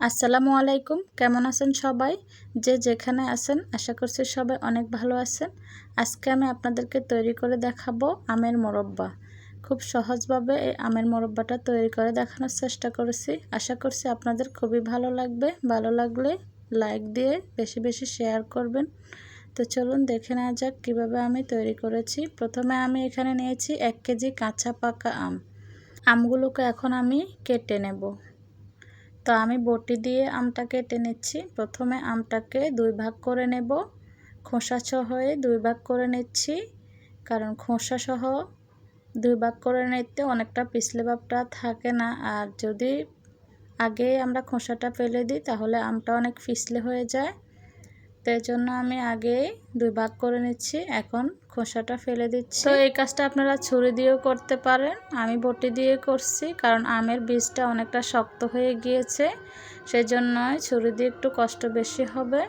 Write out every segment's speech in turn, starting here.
আসসালামু আলাইকুম। কেমন আছেন সবাই? যে যেখানে আছেন, আশা করছি সবাই অনেক ভালো আছেন। আজকে আমি আপনাদেরকে তৈরি করে দেখাবো আমের মোরব্বা। খুব সহজভাবে এই আমের মোরব্বাটা তৈরি করে দেখানোর চেষ্টা করেছি। আশা করছি আপনাদের খুবই ভালো লাগবে। ভালো লাগলে লাইক দিয়ে বেশি বেশি শেয়ার করবেন। তো চলুন দেখে নেওয়া যাক কীভাবে আমি তৈরি করেছি। প্রথমে আমি এখানে নিয়েছি এক কেজি কাঁচা পাকা আম। আমগুলোকে এখন আমি কেটে নেব। তো আমি বটি দিয়ে আমটা কেটে নিচ্ছি। প্রথমে আমটাকে দুই ভাগ করে নেব। খোসা সহ দুই ভাগ করে নিচ্ছি। কারণ খোসা সহ দুই ভাগ করে নিতে অনেকটা পিছলে ভাবটা থাকে না। আর যদি আগে আমরা খোসাটা ফেলে দিই, তাহলে আমটা অনেক পিছলে হয়ে যায়। তো জন্য আমি আগে দুই ভাগ করে নিচ্ছি। এখন খোসাটা ফেলে দিচ্ছি। তো এই কাজটা আপনারা ছুরি দিয়েও করতে পারেন, আমি বটি দিয়ে করছি, কারণ আমের বীজটা অনেকটা শক্ত হয়ে গিয়েছে সেই জন্যই ছুরি দিয়ে একটু কষ্ট বেশি হবে।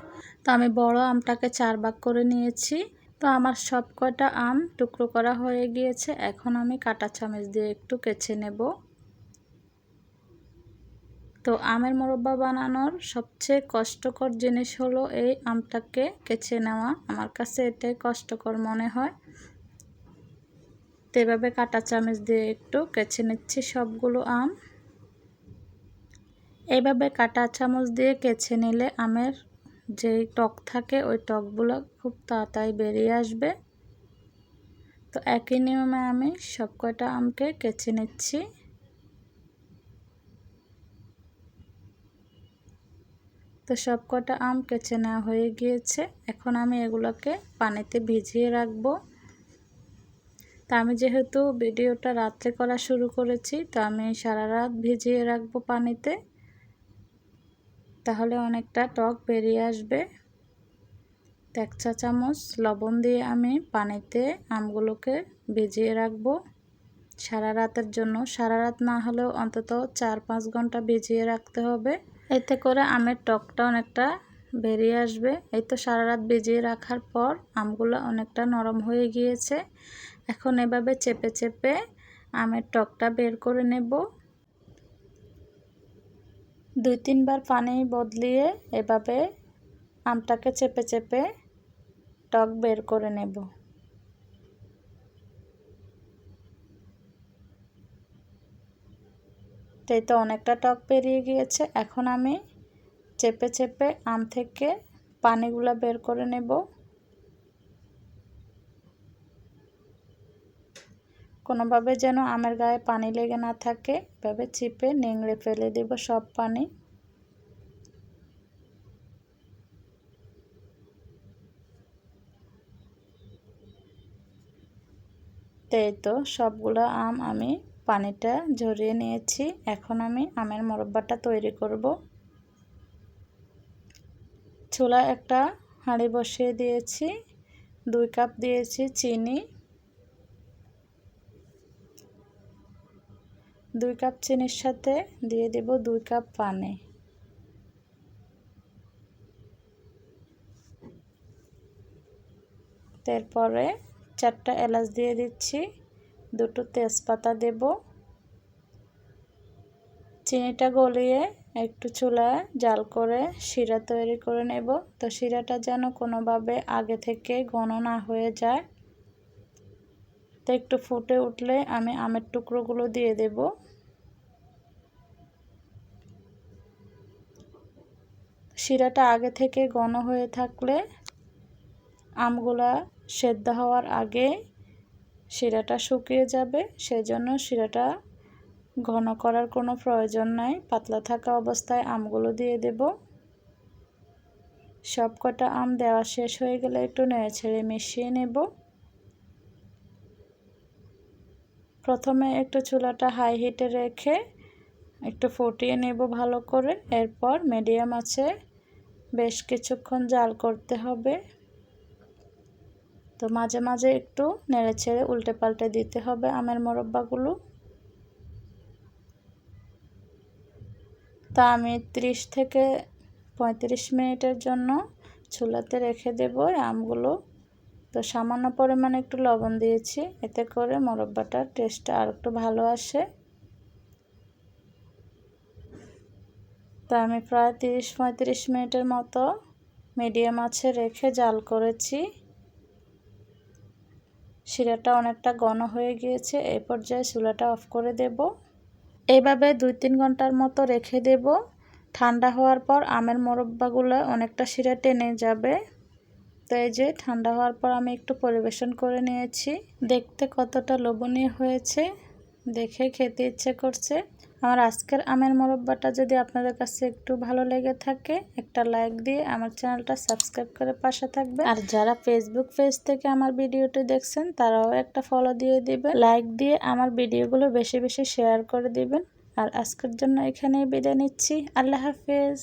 তো আমি বড় আমটাকে চার ভাগ করে নিয়েছি। তো আমার সব কটা আম টুকরো করা হয়ে গিয়েছে, এখন আমি কাটা চামচ দিয়ে একটু কেচে নেব। তো আমের মোরব্বা বানানোর সবচেয়ে কষ্টকর জিনিস হলো এই আমটাকে কেচে নেওয়া। আমার কাছে এটাই কষ্টকর মনে হয়। তো এভাবে কাটা চামচ দিয়ে একটু কেচে নিচ্ছি সবগুলো আম। এইভাবে কাটা চামচ দিয়ে কেচে নিলে আমের যে টক থাকে, ওই টকগুলো খুব তাড়াতাড়ি বেরিয়ে আসবে। তো একই নিয়মে আমি সব কয়টা আমকে কেচে নিচ্ছি। তো সব কটা আম কেচে নেওয়া হয়ে গিয়েছে। এখন আমি এগুলোকে পানিতে ভিজিয়ে রাখব। তা আমি যেহেতু ভিডিওটা রাত্রে করা শুরু করেছি, তো আমি সারা রাত ভিজিয়ে রাখব পানিতে। তাহলে অনেকটা টক বেরিয়ে আসবে। এক চা চামচ লবণ দিয়ে আমি পানিতে আমগুলোকে ভিজিয়ে রাখব। সারা রাতের জন্য, সারা রাত না হলেও অন্তত চার পাঁচ ঘণ্টা ভিজিয়ে রাখতে হবে। এতে করে আমের টকটা অনেকটা বেরিয়ে আসবে। এই তো সারা রাত ভিজিয়ে রাখার পর আমগুলো অনেকটা নরম হয়ে গিয়েছে। এখন এভাবে চেপে চেপে আমের টকটা বের করে নেব। দুই তিনবার পানি বদলিয়ে এভাবে আমটাকে চেপে চেপে টক বের করে নেব। তাই তো অনেকটা টক পেরিয়ে গিয়েছে। এখন আমি চেপে চেপে আম থেকে পানিগুলো বের করে নেব। কোনোভাবে যেন আমের গায়ে পানি লেগে না থাকে, এভাবে চিপে নিংড়ে ফেলে দেব সব পানি। তাই তো সবগুলো আম আমি পানিটা ঝরিয়ে নিয়েছি। এখন আমি আমের মোরব্বাটা তৈরি করব। চুলা একটা হাঁড়ি বসিয়ে দিয়েছি, দুই কাপ দিয়েছি চিনি, দুই কাপ চিনির সাথে দিয়ে দেব দুই কাপ পানি। তারপরে চারটা এলাচ দিয়ে দিচ্ছি। দুটো তেজপাতা দেব। চিনিটা গলিয়ে একটু চুলায় জাল করে শিরা তৈরি করে নেব। তো শিরাটা যেন কোনোভাবে আগে থেকে ঘন না হয়ে যায়। তো একটু ফুটে উঠলে আমি আমের টুকরোগুলো দিয়ে দেব। শিরাটা আগে থেকে ঘন হয়ে থাকলে আমগুলা সেদ্ধ হওয়ার আগে শিরাটা শুকিয়ে যাবে, সেজন্য শিরাটা ঘন করার কোনো প্রয়োজন নাই। পাতলা থাকা অবস্থায় আমগুলো দিয়ে দেব। সব কটা আম দেওয়া শেষ হয়ে গেলে একটু নেড়ে ছেড়ে মিশিয়ে নেব। প্রথমে একটু চুলাটা হাই হিটে রেখে একটু ফুটিয়ে নেব ভালো করে। এরপর মিডিয়াম আছে, বেশ কিছুক্ষণ জাল করতে হবে। তো মাঝে মাঝে একটু নেড়ে ছেড়ে উল্টে পাল্টে দিতে হবে আমের মোরব্বাগুলো। তা আমি 30 থেকে পঁয়ত্রিশ মিনিটের জন্য চুলাতে রেখে দেব আমগুলো। তো সামান্য পরিমাণে একটু লবণ দিয়েছি, এতে করে মোরব্বাটার টেস্টটা আর একটু ভালো আসে। তো আমি প্রায় তিরিশ পঁয়ত্রিশ মিনিটের মতো মিডিয়াম আছে রেখে জাল করেছি। শিরাটা অনেকটা ঘন হয়ে গিয়েছে, এই পর্যায়ে চুলাটা অফ করে দেব। এইভাবে দুই তিন ঘণ্টার মতো রেখে দেব। ঠান্ডা হওয়ার পর আমের মোরব্বাগুলো অনেকটা শিরা টেনে যাবে। তো এই যে ঠান্ডা হওয়ার পর আমি একটু পরিবেশন করে নিয়েছি। দেখতে কতটা লোভনীয় হয়েছে, দেখে খেতে ইচ্ছে করছে। আমার আজকের আমের মোরব্বাটা যদি আপনাদের কাছে একটু ভালো লেগে থাকে, একটা লাইক দিয়ে আমার চ্যানেলটা সাবস্ক্রাইব করে পাশে থাকবে আর যারা ফেসবুক পেজ থেকে আমার ভিডিওটি দেখছেন, তারাও একটা ফলো দিয়ে দিবে লাইক দিয়ে আমার ভিডিওগুলো বেশি বেশি শেয়ার করে দিবেন। আর আজকের জন্য এখানেই বিদায় নিচ্ছি। আল্লাহ হাফেজ।